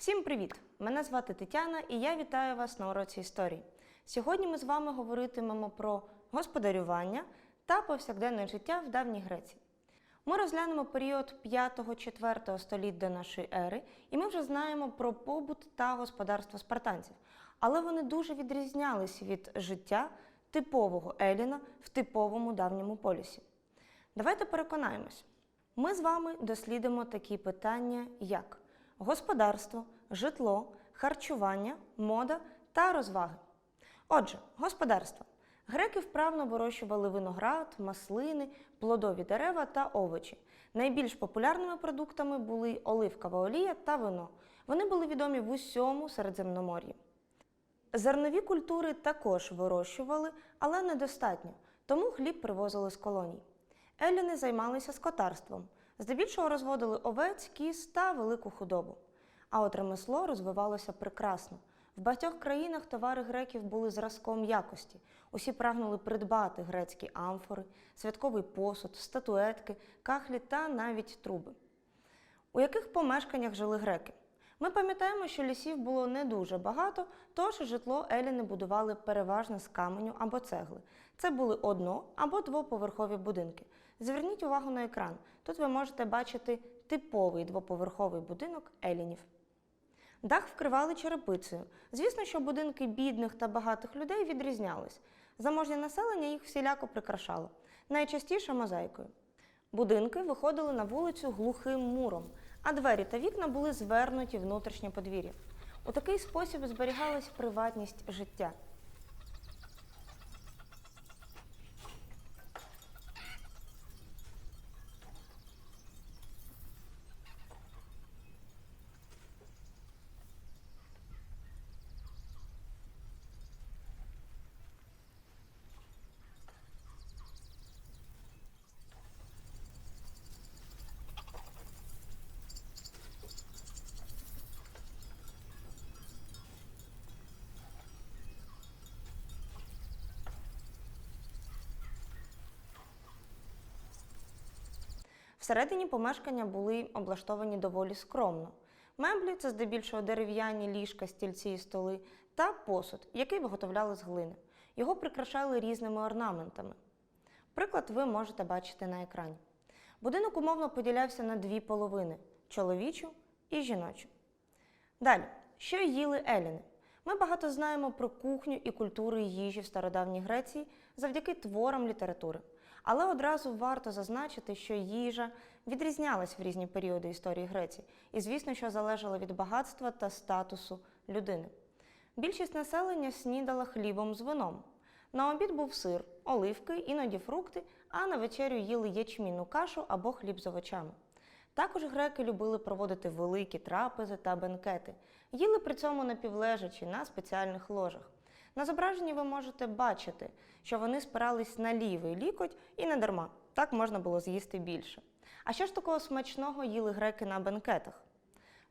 Всім привіт! Мене звати Тетяна і я вітаю вас на уроці історії. Сьогодні ми з вами говоритимемо про господарювання та повсякденне життя в давній Греції. Ми розглянемо період 5-4 століть до нашої ери, і ми вже знаємо про побут та господарство спартанців, але вони дуже відрізнялись від життя типового Еліна в типовому давньому полісі. Давайте переконаємось. Ми з вами дослідимо такі питання, як господарство, житло, харчування, мода та розваги. Отже, господарство. Греки вправно вирощували виноград, маслини, плодові дерева та овочі. Найбільш популярними продуктами були оливкова олія та вино. Вони були відомі в усьому Середземномор'ї. Зернові культури також вирощували, але недостатньо, тому хліб привозили з колоній. Еліни займалися скотарством, здебільшого розводили овець, кіз та велику худобу. А от ремесло розвивалося прекрасно. В багатьох країнах товари греків були зразком якості. Усі прагнули придбати грецькі амфори, святковий посуд, статуетки, кахлі та навіть труби. У яких помешканнях жили греки? Ми пам'ятаємо, що лісів було не дуже багато, тож житло еліни будували переважно з каменю або цегли. Це були одно- або двоповерхові будинки. Зверніть увагу на екран. Тут ви можете бачити типовий двоповерховий будинок елінів. Дах вкривали черепицею. Звісно, що будинки бідних та багатих людей відрізнялись. Заможнє населення їх всіляко прикрашало, найчастіше мозаїкою. Будинки виходили на вулицю глухим муром, а двері та вікна були звернуті внутрішнє подвір'я. У такий спосіб зберігалась приватність життя. Всередині помешкання були облаштовані доволі скромно. Меблі це здебільшого дерев'яні ліжка, стільці і столи та посуд, який виготовляли з глини. Його прикрашали різними орнаментами. Приклад ви можете бачити на екрані. Будинок умовно поділявся на дві половини чоловічу і жіночу. Далі, що їли еліни? Ми багато знаємо про кухню і культуру їжі в стародавній Греції завдяки творам літератури. Але одразу варто зазначити, що їжа відрізнялась в різні періоди історії Греції, і, звісно, що залежала від багатства та статусу людини. Більшість населення снідала хлібом з вином. На обід був сир, оливки, іноді фрукти, а на вечерю їли ячмінну кашу або хліб з овочами. Також греки любили проводити великі трапези та бенкети. Їли при цьому напівлежачі на спеціальних ложах. На зображенні ви можете бачити, що вони спирались на лівий лікоть і не дарма. Так можна було з'їсти більше. А що ж такого смачного їли греки на бенкетах?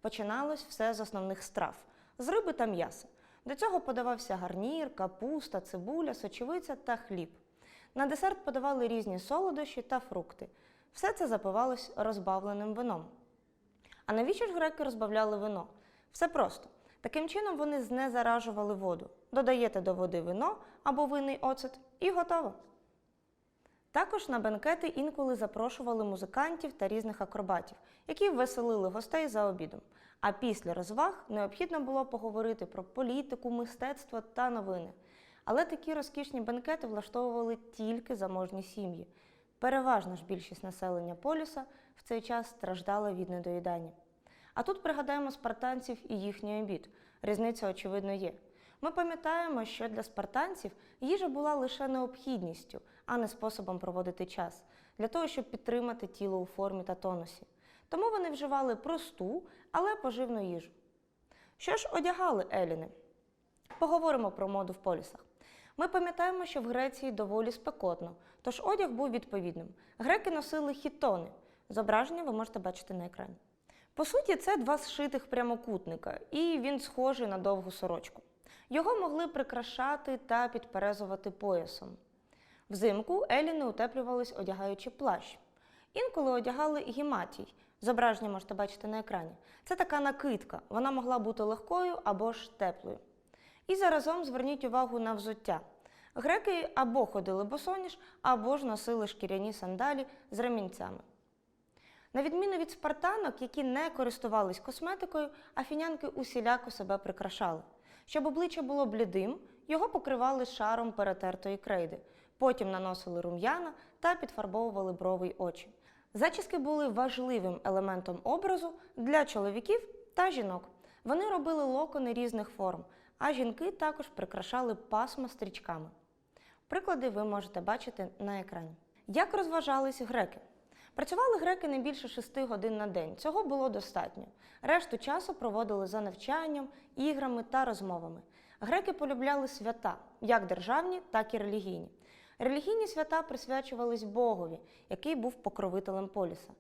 Починалось все з основних страв з риби та м'яса. До цього подавався гарнір, капуста, цибуля, сочевиця та хліб. На десерт подавали різні солодощі та фрукти. Все це запивалось розбавленим вином. А навіщо ж греки розбавляли вино? Все просто. Таким чином вони знезаражували воду. Додаєте до води вино або винний оцет і готово. Також на бенкети інколи запрошували музикантів та різних акробатів, які веселили гостей за обідом. А після розваг необхідно було поговорити про політику, мистецтво та новини. Але такі розкішні бенкети влаштовували тільки заможні сім'ї. Переважна ж більшість населення полюса в цей час страждала від недоїдання. А тут пригадаємо спартанців і їхній обід. Різниця, очевидно, є. Ми пам'ятаємо, що для спартанців їжа була лише необхідністю, а не способом проводити час, для того, щоб підтримати тіло у формі та тонусі. Тому вони вживали просту, але поживну їжу. Що ж одягали еліни? Поговоримо про моду в полісах. Ми пам'ятаємо, що в Греції доволі спекотно, тож одяг був відповідним. Греки носили хітони. Зображення ви можете бачити на екрані. По суті, це два зшитих прямокутника, і він схожий на довгу сорочку. Його могли прикрашати та підперезувати поясом. Взимку еліни утеплювались, одягаючи плащ. Інколи одягали гіматій. Зображення можете бачити на екрані. Це така накидка. Вона могла бути легкою або ж теплою. І заразом зверніть увагу на взуття. Греки або ходили босоніж, або ж носили шкіряні сандалі з ремінцями. На відміну від спартанок, які не користувались косметикою, афінянки усіляко себе прикрашали. Щоб обличчя було блідим, його покривали шаром перетертої крейди, потім наносили рум'яна та підфарбовували брови й очі. Зачіски були важливим елементом образу для чоловіків та жінок. Вони робили локони різних форм, а жінки також прикрашали пасма стрічками. Приклади ви можете бачити на екрані. Як розважались греки? Працювали греки не більше 6 годин на день. Цього було достатньо. Решту часу проводили за навчанням, іграми та розмовами. Греки полюбляли свята, як державні, так і релігійні. Релігійні свята присвячувались Богові, який був покровителем поліса.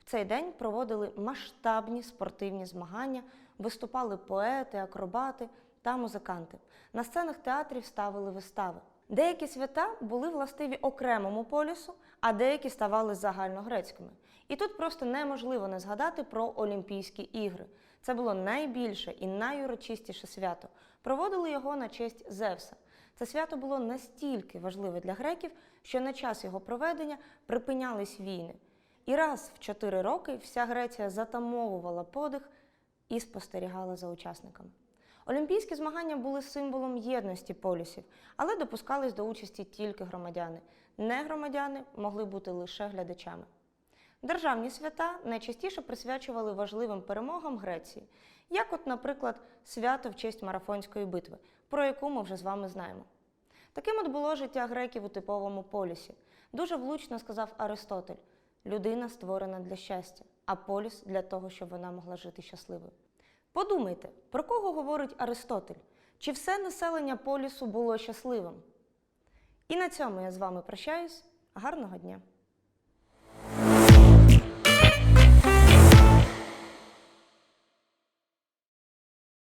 В цей день проводили масштабні спортивні змагання, виступали поети, акробати та музиканти. На сценах театрів ставили вистави. Деякі свята були властиві окремому полісу, а деякі ставали загальногрецькими. І тут просто неможливо не згадати про Олімпійські ігри. Це було найбільше і найурочистіше свято. Проводили його на честь Зевса. Це свято було настільки важливе для греків, що на час його проведення припинялись війни. І раз в чотири роки вся Греція затамовувала подих і спостерігала за учасниками. Олімпійські змагання були символом єдності полюсів, але допускались до участі тільки громадяни. Негромадяни могли бути лише глядачами. Державні свята найчастіше присвячували важливим перемогам Греції, як, от, наприклад, свято в честь марафонської битви, про яку ми вже з вами знаємо. Таким от було життя греків у типовому полісі. Дуже влучно сказав Аристотель: людина створена для щастя, а поліс для того, щоб вона могла жити щасливою. Подумайте, про кого говорить Аристотель? Чи все населення полісу було щасливим? І на цьому я з вами прощаюсь. Гарного дня!